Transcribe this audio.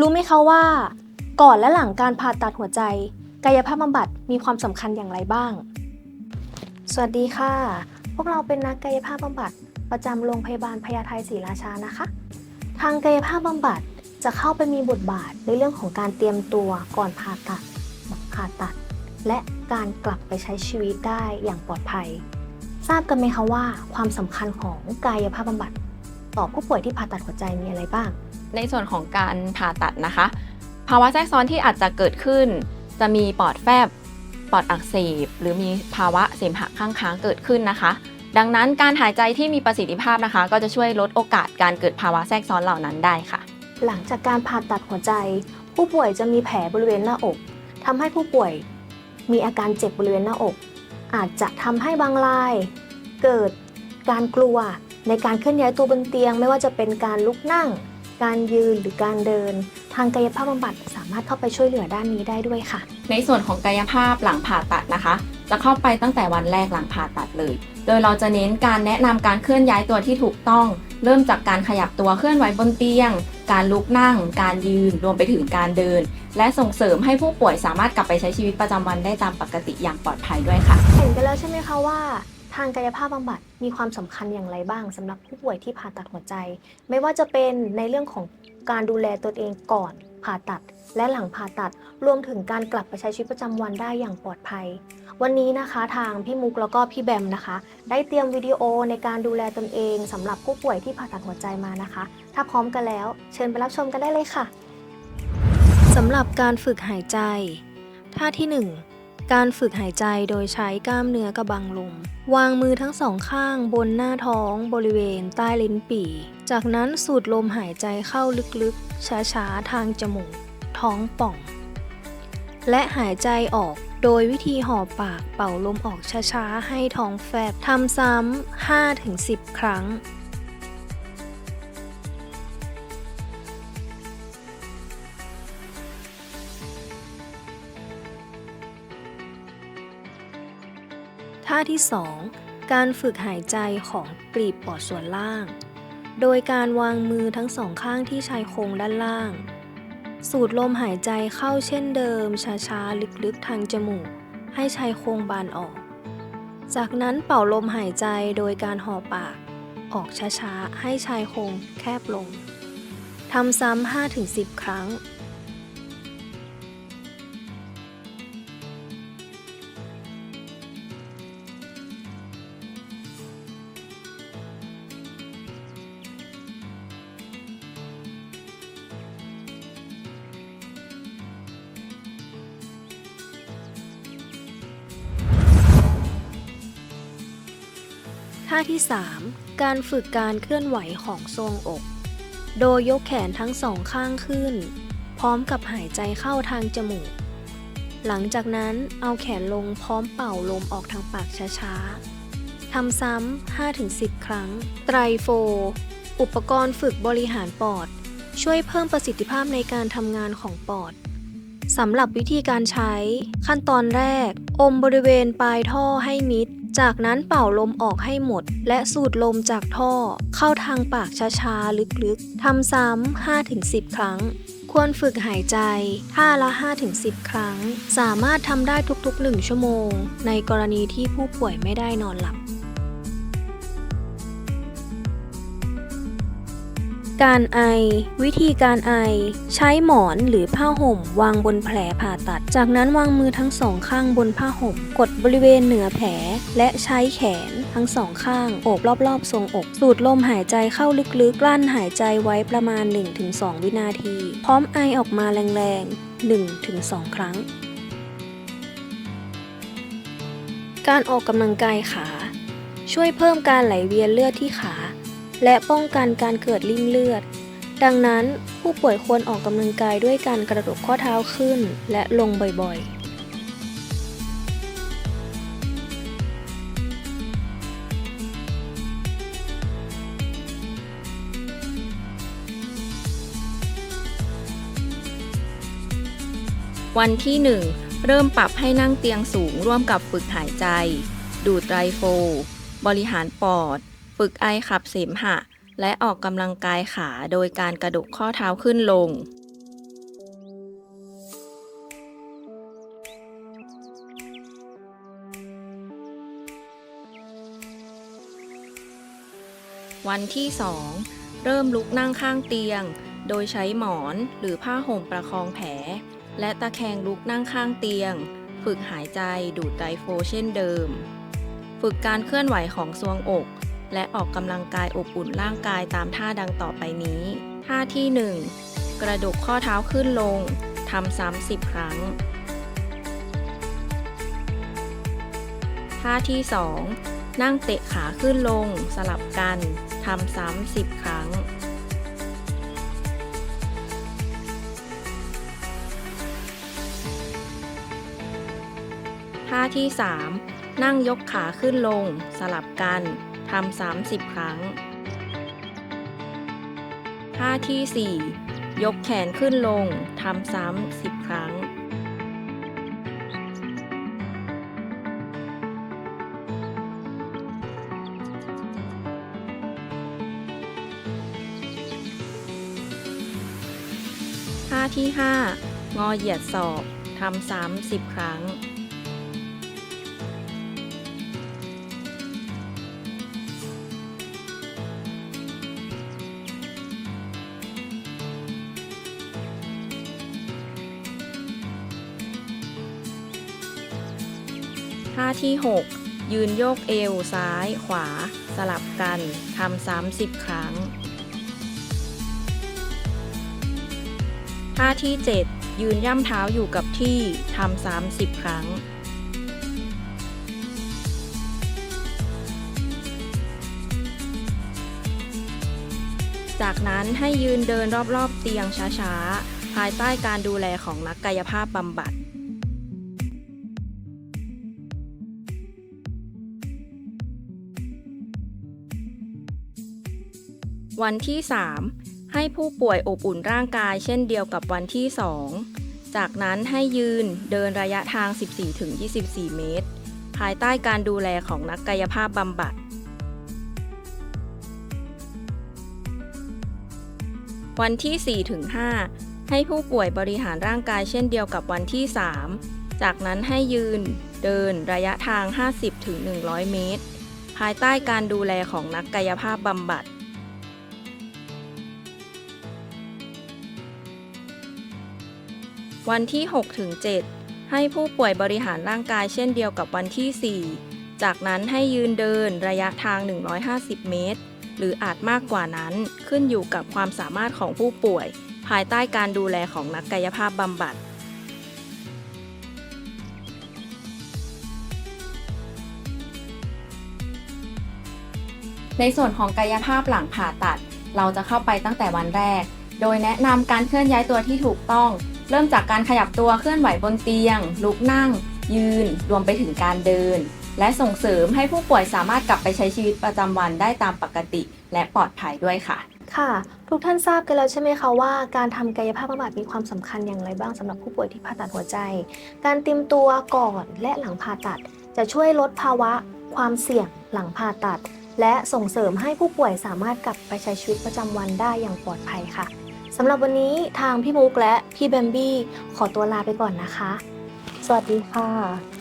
รู้ไหมคะว่า ก่อนและหลังการผ่าตัดหัวใจ กายภาพบำบัดมีความสำคัญอย่างไรบ้าง สวัสดีค่ะ พวกเราเป็นนักกายภาพบำบัดประจำโรงพยาบาลพญาไทศรีราชานะคะ ทางกายภาพบำบัดจะเข้าไปมีบทบาทในเรื่องของการเตรียมตัวก่อนผ่าตัดหลังผ่าตัด และการกลับไปใช้ชีวิตได้อย่างปลอดภัย ทราบกันไหมคะว่า ความสำคัญของกายภาพบำบัดต่อผู้ป่วยที่ผ่าตัดหัวใจมีอะไรบ้าง ในส่วนของการผ่าตัดนะคะ ภาวะแทรกซ้อนที่อาจจะเกิดขึ้น จะมีปอดแฟบ ปอดอักเสบ หรือมีภาวะเสมหะข้างค้างเกิดขึ้นนะคะ ดังนั้นการหายใจที่มีประสิทธิภาพนะคะ ก็จะช่วยลดโอกาสการเกิดภาวะแทรกซ้อนเหล่านั้นได้ค่ะ หลังจากการผ่าตัดหัวใจ ผู้ป่วยจะมีแผลบริเวณหน้าอกทำให้ผู้ป่วยมีอาการเจ็บบริเวณหน้าอก อาจจะทำให้บางราย เกิดการกลัวในการเคลื่อนย้ายตัวบนเตียง ไม่ว่าจะเป็นการลุกนั่ง การยืนหรือการเดิน ทางกายภาพบำบัดสามารถเข้าไปช่วยเหลือด้านนี้ได้ด้วยค่ะ ในส่วนของกายภาพหลังผ่าตัดนะคะ จะเข้าไปตั้งแต่วันแรกหลังผ่าตัดเลย โดยเราจะเน้นการแนะนำการเคลื่อนย้ายตัวที่ถูกต้อง เริ่มจากการขยับตัวเคลื่อนไหวบนเตียง การลุกนั่ง การยืนรวมไปถึงการเดิน และส่งเสริมให้ผู้ป่วยสามารถกลับไปใช้ชีวิตประจำวันได้ตามปกติอย่างปลอดภัยด้วยค่ะ เห็นกันแล้วใช่ไหมคะว่า ทางกายภาพบำบัดมีความสำคัญอย่างไรบ้างสำหรับผู้ป่วยที่ผ่าตัดหัวใจ ไม่ว่าจะเป็นในเรื่องของการดูแลตนเองก่อนผ่าตัด และหลังผ่าตัดรวมถึงการกลับไปใช้ชีวิตประจำวันได้อย่างปลอดภัย วันนี้นะคะทางพี่มุกแล้วก็พี่แบมนะคะ ได้เตรียมวิดีโอในการดูแลตนเองสำหรับผู้ป่วยที่ผ่าตัดหัวใจมานะคะ ถ้าพร้อมกันแล้ว เชิญไปรับชมกันได้เลยค่ะสำหรับการฝึกหายใจ ท่าที่ 1 การฝึกหายใจโดยใช้กล้ามเนื้อกระบังลม วางมือทั้งสองข้างบนหน้าท้องบริเวณใต้ลิ้นปี่ จากนั้นสูดลมหายใจเข้าลึกๆ ช้าๆ ทางจมูก ท้องป่อง และหายใจออกโดยวิธีห่อปากเป่าลมออกช้าๆ ให้ท้องแฟบทำซ้ำ5-10 ครั้ง ท่าที่ 2 การฝึกหายใจของกลีบปอดส่วนล่าง โดยการวางมือทั้งสองข้างที่ชายโครงด้านล่าง สูดลมหายใจเข้าเช่นเดิม ช้าๆ ลึกๆ ทางจมูก ให้ชายโครงบานออก จากนั้นเป่าลมหายใจโดยการห่อปาก ออกช้าๆ ให้ชายโครงแคบลงทำซ้ำ 5-10 ครั้ง ท่าที่ 3 การฝึกการเคลื่อนไหวของทรวงอก โดยยกแขนทั้งสองข้างขึ้น พร้อมกับหายใจเข้าทางจมูก หลังจากนั้นเอาแขนลงพร้อมเป่าลมออกทางปากช้าๆ ทำซ้ำ 5-10 ครั้ง ไตรโฟ อุปกรณ์ฝึกบริหารปอด ช่วยเพิ่มประสิทธิภาพในการทำงานของปอดสำหรับวิธีการใช้ ขั้นตอนแรก อมบริเวณปลายท่อให้มิด จากนั้นเป่าลมออกให้หมด และสูดลมจากท่อ เข้าทางปากช้าๆ ลึกๆ ทำซ้ำ 5-10 ครั้ง ควรฝึกหายใจท่าละ 5-10 ครั้ง สามารถทำได้ทุกๆ 1 ชั่วโมง ในกรณีที่ผู้ป่วยไม่ได้นอนหลับ การไอ วิธีการไอ ใช้หมอนหรือผ้าห่ม วางบนแผลผ่าตัด จากนั้นวางมือทั้งสองข้างบนผ้าห่ม กดบริเวณเหนือแผล และใช้แขนทั้งสองข้างโอบรอบๆทรงอก สูดลมหายใจเข้าลึกๆ กลั้นหายใจไว้ประมาณ 1-2 วินาที พร้อมไอออกมาแรงๆ 1-2 ครั้ง การออกกำลังกายขา ช่วยเพิ่มการไหลเวียนเลือดที่ขา และป้องกันการเกิดริ่มเลือด ดังนั้นผู้ป่วยควรออกกำลังกายด้วยการกระดกข้อเท้าขึ้นและลงบ่อยๆวันที่ 1 เริ่มปรับให้นั่งเตียงสูงร่วมกับฝึกหายใจ ดูดไตรโฟ บริหารปอด ฝึกไอขับเสมหะ และออกกำลังกายขาโดยการกระดุกข้อเท้าขึ้นลง วันที่ 2 เริ่มลุกนั่งข้างเตียง โดยใช้หมอนหรือผ้าห่มประคองแผล และตะแคงลุกนั่งข้างเตียง ฝึกหายใจดูดไดโฟเช่นเดิม ฝึกการเคลื่อนไหวของทรวงอก และออกกำลังกายอบอุ่นร่างกายตามท่าดังต่อไปนี้ ท่าที่ 1 กระดกข้อเท้าขึ้นลง ทำซ้ำ10 ครั้ง ท่าที่ 2 นั่งเตะขาขึ้นลง สลับกัน ทำซ้ำ10 ครั้ง ท่าที่ 3 นั่งยกขาขึ้นลง สลับกัน ทำซ้ำ10ครั้ง ท่าที่ 4 ยกแขนขึ้นลง ทำซ้ำ10 ครั้ง ท่าที่ 5 งอเหยียดศอก ทำซ้ำ10 ครั้ง ท่าที่ 6 ยืนโยกเอวซ้ายขวา สลับกันทำซ้ำ10 ครั้ง ท่าที่ 7 ยืนย่ำเท้าอยู่กับที่ทำซ้ำ10 ครั้ง จากนั้นให้ยืนเดินรอบๆเตียงช้าๆ ภายใต้การดูแลของนักกายภาพบำบัด วันที่ 3 ให้ผู้ป่วยอบอุ่นร่างกายเช่นเดียวกับวันที่ 2 จากนั้นให้ยืนเดินระยะทาง 14-24 เมตร ภายใต้การดูแลของนักกายภาพบำบัด วันที่ 4-5 ให้ผู้ป่วยบริหารร่างกายเช่นเดียวกับวันที่ 3 จากนั้นให้ยืนเดินระยะทาง 50-100 เมตร ภายใต้การดูแลของนักกายภาพบำบัด วันที่ 6 ถึง 7 ให้ผู้ป่วยบริหารร่างกายเช่นเดียวกับวันที่ 4 จากนั้นให้ยืนเดินระยะทาง 150 เมตร หรืออาจมากกว่านั้นขึ้นอยู่กับความสามารถของผู้ป่วย ภายใต้การดูแลของนักกายภาพบำบัดในส่วนของกายภาพหลังผ่าตัด เราจะเข้าไปตั้งแต่วันแรก โดยแนะนำการเคลื่อนย้ายตัวที่ถูกต้อง เริ่มจากการขยับตัวเคลื่อนไหวบนเตียง ลุกนั่ง ยืน รวมไปถึงการเดิน และส่งเสริมให้ผู้ป่วยสามารถกลับไปใช้ชีวิตประจำวันได้ตามปกติและปลอดภัยด้วยค่ะ ค่ะ ทุกท่านทราบกันแล้วใช่ไหมคะว่าการทำกายภาพบำบัดมีความสำคัญอย่างไรบ้างสำหรับผู้ป่วยที่ผ่าตัดหัวใจ การเตรียมตัวก่อนและหลังผ่าตัด จะช่วยลดภาวะ ความเสี่ยงหลังผ่าตัด และส่งเสริมให้ผู้ป่วยสามารถกลับไปใช้ชีวิตประจำวันได้อย่างปลอดภัยค่ะ สำหรับวันนี้ทางพี่มุกและพี่แบมบี้ขอตัวลาไปก่อนนะคะ สวัสดีค่ะ